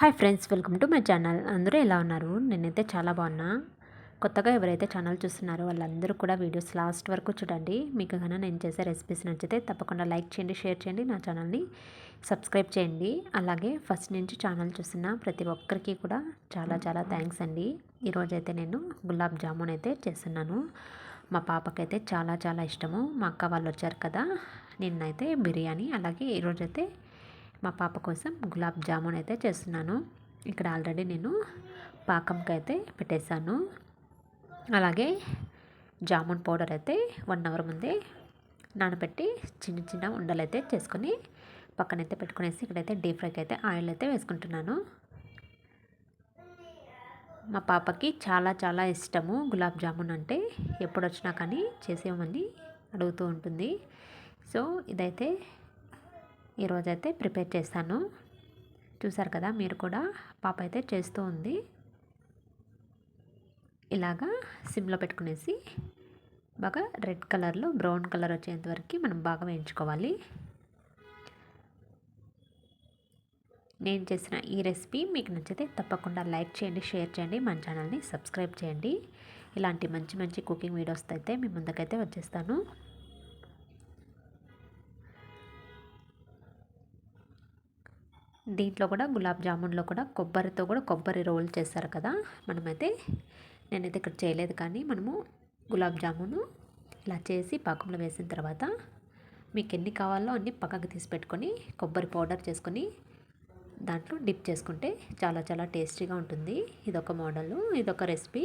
Hi friends welcome to my channel. అందరూ ఎలా ఉన్నారు? నేనైతే చాలా బాగున్నా. కొత్తగా ఎవరైతే ఛానల్ చూస్తున్నారో వాళ్ళందరూ కూడా వీడియోస్ లాస్ట్ వరకు చూడండి. మీకు కన్నా నేను చేసే రెసిపీస్ నచ్చితే తప్పకుండా లైక్ చేయండి షేర్ చేయండి నా ఛానల్ని సబ్స్క్రైబ్ చేయండి. అలాగే ఫస్ట్ నుంచి ఛానల్ చూస్తున్న ప్రతి ఒక్కరికి కూడా చాలా చాలా థ్యాంక్స్ అండి. ఈరోజైతే నేను గులాబ్ జామున్ అయితే చేస్తున్నాను. మా పాపకైతే చాలా చాలా ఇష్టము. మా అక్క వాళ్ళు వచ్చారు కదా నిన్నైతే బిర్యానీ అలాగే ఈరోజైతే మా పాప కోసం గులాబ్ జామున్ అయితే చేస్తున్నాను. ఇక్కడ ఆల్రెడీ నేను పాకంకి అయితే పెట్టేశాను. అలాగే జామున్ పౌడర్ అయితే వన్ అవర్ ముందే నానబెట్టి చిన్న చిన్న ఉండలు అయితే చేసుకొని పక్కనైతే పెట్టుకునేసి ఇక్కడైతే డీప్ ఫ్రైకి అయితే ఆయిల్ అయితే వేసుకుంటున్నాను. మా పాపకి చాలా చాలా ఇష్టము గులాబ్ జామున్ అంటే. ఎప్పుడు వచ్చినా కానీ చేసేమని అడుగుతూ ఉంటుంది. సో ఇదైతే ఈరోజైతే ప్రిపేర్ చేస్తాను. చూసారు కదా మీరు కూడా పాప అయితే చేస్తూ ఉంది. ఇలాగా సిమ్లో పెట్టుకునేసి బాగా రెడ్ కలర్లో బ్రౌన్ కలర్ వచ్చేంత వరకు మనం బాగా వేయించుకోవాలి. నేను చేసిన ఈ రెసిపీ మీకు నచ్చితే తప్పకుండా లైక్ చేయండి షేర్ చేయండి మన ఛానల్ని సబ్స్క్రైబ్ చేయండి. ఇలాంటి మంచి మంచి కుకింగ్ వీడియోస్ అయితే మీ ముందుకైతే వచ్చేస్తాను. దీంట్లో కూడా గులాబ్ జామున్లో కూడా కొబ్బరితో కూడా కొబ్బరి రోల్ చేస్తారు కదా. మనమైతే నేనైతే ఇక్కడ చేయలేదు కానీ మనము గులాబ్ జామును ఇలా చేసి పాకంలో వేసిన తర్వాత మీకు ఎన్ని కావాలో అన్ని పక్కకు తీసి పెట్టుకొని కొబ్బరి పౌడర్ చేసుకొని దాంట్లో డిప్ చేసుకుంటే చాలా చాలా టేస్టీగా ఉంటుంది. ఇదొక మోడల్ ఇదొక రెసిపీ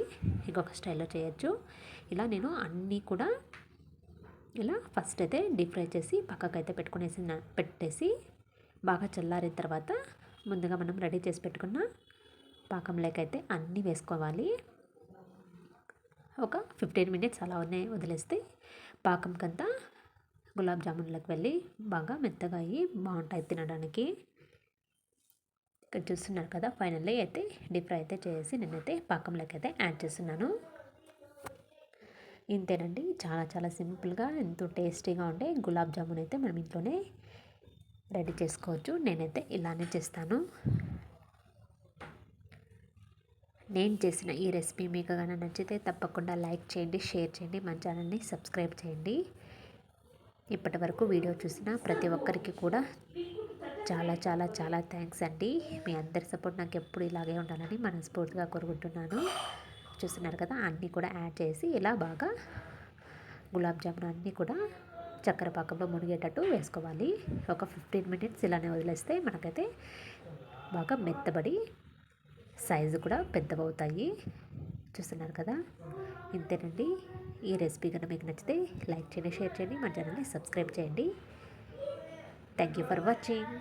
ఇంకొక స్టైల్లో చేయొచ్చు. ఇలా నేను అన్నీ కూడా ఇలా ఫస్ట్ అయితే డీప్ ఫ్రై చేసి పక్కకైతే పెట్టుకునేసి పెట్టేసి బాగా చల్లారిన తర్వాత ముందుగా మనం రెడీ చేసి పెట్టుకున్న పాకంలోకైతే అన్నీ వేసుకోవాలి. ఒక ఫిఫ్టీన్ మినిట్స్ అలా ఉన్నాయి వదిలేస్తే పాకంకంతా గులాబ్ జామున్లకు వెళ్ళి బాగా మెత్తగా అయ్యి బాగుంటాయి తినడానికి. ఇక్కడ చూస్తున్నారు కదా ఫైనల్లీ అయితే డీప్ ఫ్రై అయితే చేసి నేనైతే పాకంలోకి అయితే యాడ్ చేస్తున్నాను. ఇంతేనండి చాలా చాలా సింపుల్గా ఎంతో టేస్టీగా ఉండే గులాబ్ జామున్ అయితే మనం ఇంట్లోనే రెడీ చేసుకోవచ్చు. నేనైతే ఇలానే చేస్తాను. నేను చేసిన ఈ రెసిపీ మీకు కానీ నచ్చితే తప్పకుండా లైక్ చేయండి షేర్ చేయండి మన ఛానల్ని సబ్స్క్రైబ్ చేయండి. ఇప్పటి వరకు వీడియో చూసిన ప్రతి ఒక్కరికి కూడా చాలా చాలా చాలా థ్యాంక్స్ అండి. మీ అందరి సపోర్ట్ నాకు ఎప్పుడు ఇలాగే ఉండాలని మనస్ఫూర్తిగా కోరుకుంటున్నాను. చూస్తున్నారు కదా అన్నీ కూడా యాడ్ చేసి ఇలా బాగా గులాబ్ జామున్ అన్నీ కూడా చక్కెర పాకంలో మునిగేటట్టు వేసుకోవాలి. ఒక ఫిఫ్టీన్ మినిట్స్ ఇలానే వదిలేస్తే మనకైతే బాగా మెత్తబడి సైజు కూడా పెద్దవవుతాయి. చూస్తున్నారు కదా? ఇంతేనండి. ఈ రెసిపీ కనుక మీకు నచ్చితే లైక్ చేయండి షేర్ చేయండి. మా ఛానల్ని సబ్స్క్రైబ్ చేయండి. Thank you for watching